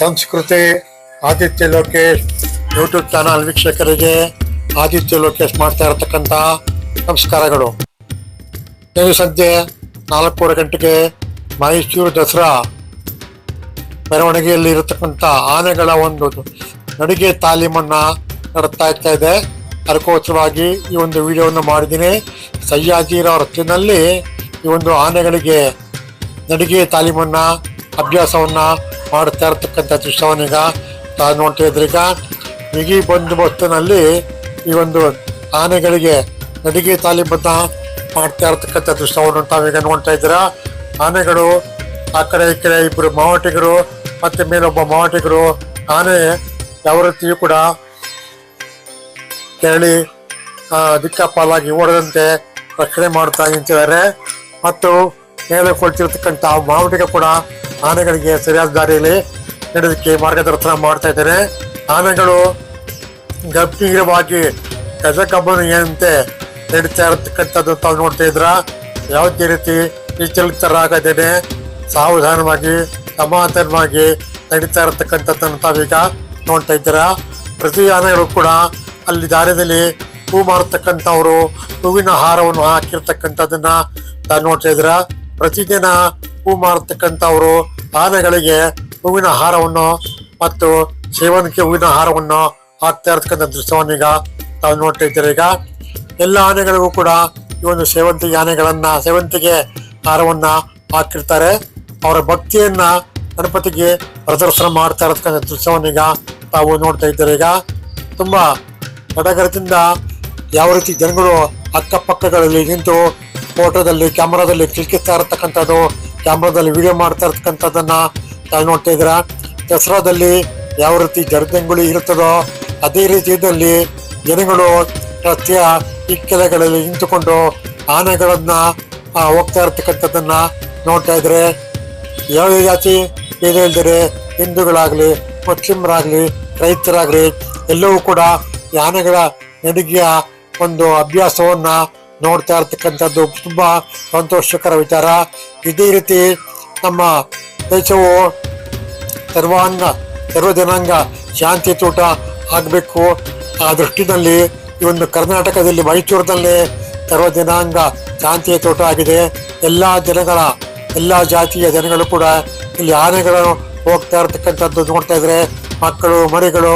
ಸಂಸ್ಕೃತಿ, Aditya Lokesh YouTube channel ವೀಕ್ಷಕರಿಗೆ ಆದಿತ್ಯ ಲೋಕೇಶ್ ಮಾಡ್ತಾ ಇರತಕ್ಕಂಥ ನಮಸ್ಕಾರಗಳು. ನೀವು ಸಂಜೆ ನಾಲ್ಕೂವರೆ ಗಂಟೆಗೆ ಮೈಸೂರು ದಸರಾ ಮೆರವಣಿಗೆಯಲ್ಲಿ ಇರತಕ್ಕಂಥ ಆನೆಗಳ ಒಂದು ನಡಿಗೆ ತಾಲೀಮನ್ನ ನಡ್ತಾ ಇರ್ತಾ ಇದೆ. ಅದಕ್ಕೋಸ್ಕರವಾಗಿ ಈ ಒಂದು ವಿಡಿಯೋವನ್ನು ಮಾಡಿದ್ದೀನಿ. ಸಯ್ಯಾಜಿರವರ ಹೊತ್ತಿನಲ್ಲಿ ಈ ಒಂದು ಆನೆಗಳಿಗೆ ನಡಿಗೆ ತಾಲೀಮನ್ನ, ಅಭ್ಯಾಸವನ್ನ ಮಾಡ್ತಾ ಇರ್ತಕ್ಕಂಥ ದೃಶ್ಯವನ್ನೀಗ ತಾವು ನೋಡ್ತಾ ಇದ್ರೀಗ ಬಿಗಿ ಬಂದೋಬಸ್ತಿನಲ್ಲಿ ಈ ಒಂದು ಆನೆಗಳಿಗೆ ನಡಿಗೆ ತಾಲೀಮನ್ನ ಮಾಡ್ತಾ ಇರ್ತಕ್ಕಂಥ ದೃಶ್ಯವನ್ನು ತಾವೀಗ ನೋಡ್ತಾ ಇದ್ದೀರಾ. ಆನೆಗಳು ಆ ಕಡೆ ಈ ಕಡೆ ಇಬ್ಬರು ಮಾವಟಿಗರು ಮತ್ತೆ ಮೇಲೊಬ್ಬ ಮಾವಟಿಗರು ಆನೆ ಯಾವ ರೀತಿಯೂ ಕೂಡ ಕೇಳಿ ದಿಕ್ಕ ಪಾಲಾಗಿ ಓಡದಂತೆ ರಕ್ಷಣೆ ಮಾಡ್ತಾ ನಿಂತಿದ್ದಾರೆ. ಮತ್ತು ಮೇಲೆ ಕೊಡ್ತಿರ್ತಕ್ಕಂಥ ಮಾವಟಿಗ ಕೂಡ ಆನೆಗಳಿಗೆ ಸರಿಯಾದ ದಾರಿಯಲ್ಲಿ ನಡೆದಕ್ಕೆ ಮಾರ್ಗದರ್ಶನ ಮಾಡ್ತಾ ಇದ್ದಾರೆ. ಆನೆಗಳು ಗಂಭೀರವಾಗಿ ಗಜಕಬ್ಬನಿಯಂತೆ ನಡೀತಾ ಇರತಕ್ಕಂಥದ್ದು ತಾವು ನೋಡ್ತಾ ಇದ್ರ. ಯಾವುದೇ ರೀತಿ ವಿಚಲಿತರಾಗದೇನೆ ಸಾವಧಾನವಾಗಿ, ಸಮಾಧಾನವಾಗಿ ನಡೀತಾ ಇರತಕ್ಕಂಥದ್ದನ್ನು ತಾವೀಗ ನೋಡ್ತಾ ಇದ್ದೀರಾ. ಪ್ರತಿ ಆನೆಗಳು ಕೂಡ ಅಲ್ಲಿ ದಾರಿಯಲ್ಲಿ ಹೂ ಮಾರತಕ್ಕಂಥವ್ರು, ಹೂವಿನ ಹಾರವನ್ನು ಹಾಕಿರ್ತಕ್ಕಂಥದ್ದನ್ನ ತಾವು ನೋಡ್ತಾ ಇದ್ದೀರಾ. ಪ್ರತಿದಿನ ಹೂ ಅವರು ಆನೆಗಳಿಗೆ ಹೂವಿನ ಹಾರವನ್ನು ಮತ್ತು ಸೇವಂತಿಗೆ ಹೂವಿನ ಹಾರವನ್ನು ಹಾಕ್ತಾ ಇರತಕ್ಕಂಥ ಈಗ ತಾವು ನೋಡ್ತಾ ಇದ್ದೀರಿ. ಈಗ ಎಲ್ಲ ಆನೆಗಳಿಗೂ ಕೂಡ ಈ ಒಂದು ಸೇವಂತಿಗೆ ಆನೆಗಳನ್ನ, ಸೇವಂತಿಗೆ ಹಾರವನ್ನ ಹಾಕಿರ್ತಾರೆ. ಅವರ ಭಕ್ತಿಯನ್ನ ಗಣಪತಿಗೆ ಪ್ರದರ್ಶನ ಮಾಡ್ತಾ ಇರತಕ್ಕಂಥ ದೃಶ್ಯವನ್ನೀಗ ತಾವು ನೋಡ್ತಾ ಇದ್ದೀರಾ. ಈಗ ತುಂಬಾ ಸಡಗರದಿಂದ ಯಾವ ರೀತಿ ಜನಗಳು ಅಕ್ಕಪಕ್ಕಗಳಲ್ಲಿ ನಿಂತು ಫೋಟೋದಲ್ಲಿ, ಕ್ಯಾಮರಾದಲ್ಲಿ ಕ್ಲಿಕ್ಕಿಸ್ತಾ ಇರತಕ್ಕಂಥದ್ದು ಕ್ಯಾಮ್ರಾದಲ್ಲಿ ವಿಡಿಯೋ ಮಾಡ್ತಾ ಇರ್ತಕ್ಕಂಥದ್ದನ್ನ ತಾವು ನೋಡ್ತಾ ದಸರಾದಲ್ಲಿ ಯಾವ ರೀತಿ ಜರ್ದಂಗುಳಿ ಇರುತ್ತದೋ ಅದೇ ರೀತಿಯಲ್ಲಿ ಜನಗಳು ರಸ್ತೆಯ ಇಕ್ಕೆಲೆಗಳಲ್ಲಿ ನಿಂತುಕೊಂಡು ಆನೆಗಳನ್ನ ಹೋಗ್ತಾ ಇರತಕ್ಕಂಥದ್ದನ್ನ ನೋಡ್ತಾ ಇದ್ರೆ ಯಾವುದೇ ಜಾತಿ ಏನು ಇಲ್ದರೆ ಹಿಂದೂಗಳಾಗ್ಲಿ, ಮುಸ್ಲಿಮರಾಗ್ಲಿ, ರೈತರಾಗ್ಲಿ, ಎಲ್ಲವೂ ಕೂಡ ಆನೆಗಳ ನಡಿಗೆಯ ಒಂದು ಅಭ್ಯಾಸವನ್ನ ನೋಡ್ತಾ ಇರ್ತಕ್ಕಂಥದ್ದು ತುಂಬ ಸಂತೋಷಕರ ವಿಚಾರ. ಇದೇ ರೀತಿ ನಮ್ಮ ದೇಶವು ಸರ್ವಾಂಗ ಸರ್ವ ಜನಾಂಗ ಶಾಂತಿ ತೋಟ ಆಗಬೇಕು. ಆ ದೃಷ್ಟಿನಲ್ಲಿ ಈ ಒಂದು ಕರ್ನಾಟಕದಲ್ಲಿ, ಮೈಸೂರಿನಲ್ಲಿ ಸರ್ವ ಜನಾಂಗ ಶಾಂತಿಯ ತೋಟ ಆಗಿದೆ. ಎಲ್ಲ ಜನಗಳ, ಎಲ್ಲ ಜಾತಿಯ ಜನಗಳು ಕೂಡ ಇಲ್ಲಿ ಆನೆಗಳು ಹೋಗ್ತಾ ಇರ್ತಕ್ಕಂಥದ್ದು ನೋಡ್ತಾ ಇದ್ರೆ. ಮಕ್ಕಳು, ಮರಿಗಳು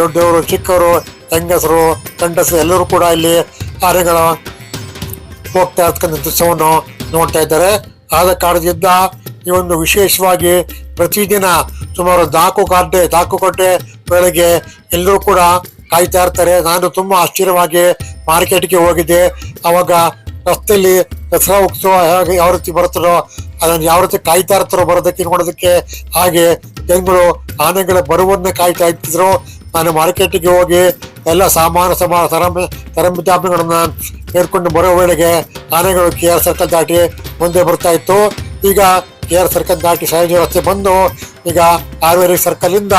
ದೊಡ್ಡವರು, ಚಿಕ್ಕವರು, ಹೆಂಗಸರು, ಗಂಡಸರು ಎಲ್ಲರೂ ಕೂಡ ಇಲ್ಲಿ ಆನೆಗಳ ಹೋಗ್ತಾ ಇರ್ತಕ್ಕಂಥ ದೃಶ್ಯವನ್ನು ನೋಡ್ತಾ ಇದ್ದಾರೆ. ಆದ ಕಾರಣದಿಂದ ಈ ಒಂದು ವಿಶೇಷವಾಗಿ ಪ್ರತಿದಿನ ಸುಮಾರು ನಾಲ್ಕು ಗಂಟೆ ನಾಲ್ಕು ಗಂಟೆ ವೇಳೆಗೆ ಎಲ್ಲರೂ ಕೂಡ ಕಾಯ್ತಾ ಇರ್ತಾರೆ. ನಾನು ತುಂಬ ಆಶ್ಚರ್ಯವಾಗಿ ಮಾರ್ಕೆಟ್ಗೆ ಹೋಗಿದ್ದೆ. ಅವಾಗ ರಸ್ತೆಯಲ್ಲಿ ದಸರಾ ಉತ್ಸವ ಹೇಗೆ ಯಾವ ರೀತಿ ಬರುತ್ತೋ ಅದನ್ನು ಯಾವ ರೀತಿ ಕಾಯ್ತಾ ಇರ್ತಾರೋ ಬರೋದಕ್ಕೆ ನೋಡೋದಕ್ಕೆ ಹಾಗೆ ಜನಗಳು ಆನೆಗಳ ಬರುವನ್ನ ಕಾಯ್ತಾ ಇರ್ತಿದ್ರು ನಾನು ಮಾರ್ಕೆಟಿಗೆ ಹೋಗಿ ಎಲ್ಲ ಸಾಮಾನು ಸಮಾನ ತರಂಬ ತರಂಬಿತಾಪಿಗಳನ್ನು ಹೇಳ್ಕೊಂಡು ಬರೋ ವೇಳೆಗೆ ಆನೆಗಳು ಕೆ ಆರ್ ಸರ್ಕಲ್ ದಾಟಿ ಮುಂದೆ ಬರ್ತಾ ಇತ್ತು. ಈಗ ಕೆ ಆರ್ ಸರ್ಕಲ್ ದಾಟಿ ಶಾಲೆ ರಸ್ತೆ ಬಂದು ಈಗ ಆರ್ವೇರಿ ಸರ್ಕಲ್ ಇಂದ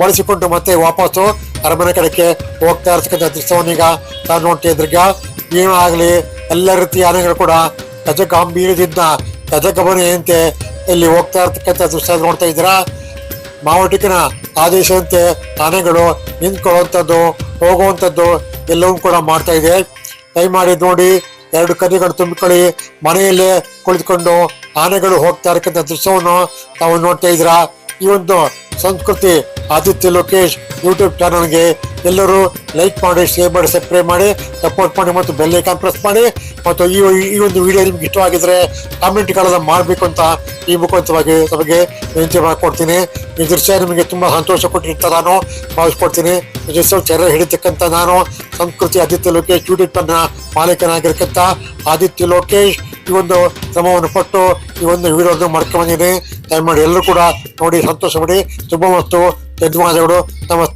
ಬಳಸಿಕೊಂಡು ಮತ್ತೆ ವಾಪಸ್ಸು ಅರಮನೆ ಕಡೆಗೆ ಹೋಗ್ತಾ ಇರ್ತಕ್ಕಂಥ ದೃಶ್ಯವನ್ನು ಈಗ ನಾನು ನೋಡ್ತಾ ಇದ್ರೀಗ ನೀವು ಆಗಲಿ, ಎಲ್ಲ ರೀತಿಯ ಆನೆಗಳು ಕೂಡ ಗಜ ಗಾಂಭೀರ್ಯದಿಂದ ಗಜಗಮನೆಯಂತೆ ಇಲ್ಲಿ ಹೋಗ್ತಾ ಇರ್ತಕ್ಕಂಥ ದೃಶ್ಯ ನೋಡ್ತಾ ಇದ್ದೀರಾ? ಮಾವಟಿಕನ ಆದೇಶದಂತೆ ಆನೆಗಳು ನಿಂತ್ಕೊಳ್ಳುವಂಥದ್ದು ಹೋಗುವಂಥದ್ದು ಎಲ್ಲವೂ ಕೂಡ ಮಾಡ್ತಾ ಇದೆ. ಮಾಡಿ ನೋಡಿ, ಎರಡು ಕನಿಗಳು ತುಂಬಿಕೊಳ್ಳಿ. ಮನೆಯಲ್ಲೇ ಕುಳಿತುಕೊಂಡು ಆನೆಗಳು ಹೋಗ್ತಾ ಇರಕ್ಕಂಥ ದೃಶ್ಯವನ್ನು ತಾವು ನೋಡ್ತಾ ಇದ್ದೀರಾ? ಈ ಒಂದು ಸಂಸ್ಕೃತಿ, ಆದಿತ್ಯ ಲೋಕೇಶ್ ಯೂಟ್ಯೂಬ್ ಚಾನಲ್ಗೆ ಎಲ್ಲರೂ ಲೈಕ್ ಮಾಡಿ ಶೇರ್ ಮಾಡಿ ಸಬ್ಸ್ಕ್ರೈಬ್ ಮಾಡಿ ಸಪೋರ್ಟ್ ಮಾಡಿ ಮತ್ತು ಬೆಲ್ ಐಕಾನ್ ಪ್ರೆಸ್ ಮಾಡಿ. ಮತ್ತು ಈ ಈ ಒಂದು ವಿಡಿಯೋ ನಿಮ್ಗೆ ಇಷ್ಟವಾಗಿದ್ರೆ ಕಾಮೆಂಟ್ಗಳನ್ನು ಮಾಡಬೇಕು ಅಂತ ಈ ಮುಖಾಂತರವಾಗಿ ತಮಗೆ ವಿನಂತಿ ಮಾಡಿಕೊಡ್ತೀನಿ. ಈ ದೃಶ್ಯ ನಿಮಗೆ ತುಂಬ ಸಂತೋಷ ಕೊಟ್ಟಿರ್ತ ನಾನು ಭಾವಿಸ್ಕೊಡ್ತೀನಿ. ಈ ದೃಶ್ಯ ಚೆರ ಹಿಡಿತಕ್ಕಂಥ ನಾನು ಸಂಸ್ಕೃತಿ ಆದಿತ್ಯ ಲೋಕೇಶ್ ಯೂಟ್ಯೂಬ್ ಚಾನಲ್ ಮಾಲೀಕನಾಗಿರ್ತಕ್ಕಂಥ ಆದಿತ್ಯ ಲೋಕೇಶ್ ಈ ಒಂದು ಶ್ರಮವನ್ನು ಪಟ್ಟು ಈ ಒಂದು ವಿಡಿಯೋವನ್ನು ಮಾಡ್ಕೊಂಡು ಬಂದಿದ್ದೀನಿ. ದಯಮಾಡಿ ಎಲ್ಲರೂ ಕೂಡ ನೋಡಿ, ಸಂತೋಷ ಪಡಿ. ಶುಭ ಮತ್ತು ಧನ್ಯವಾದಗಳು ನಮಸ್ತೆ.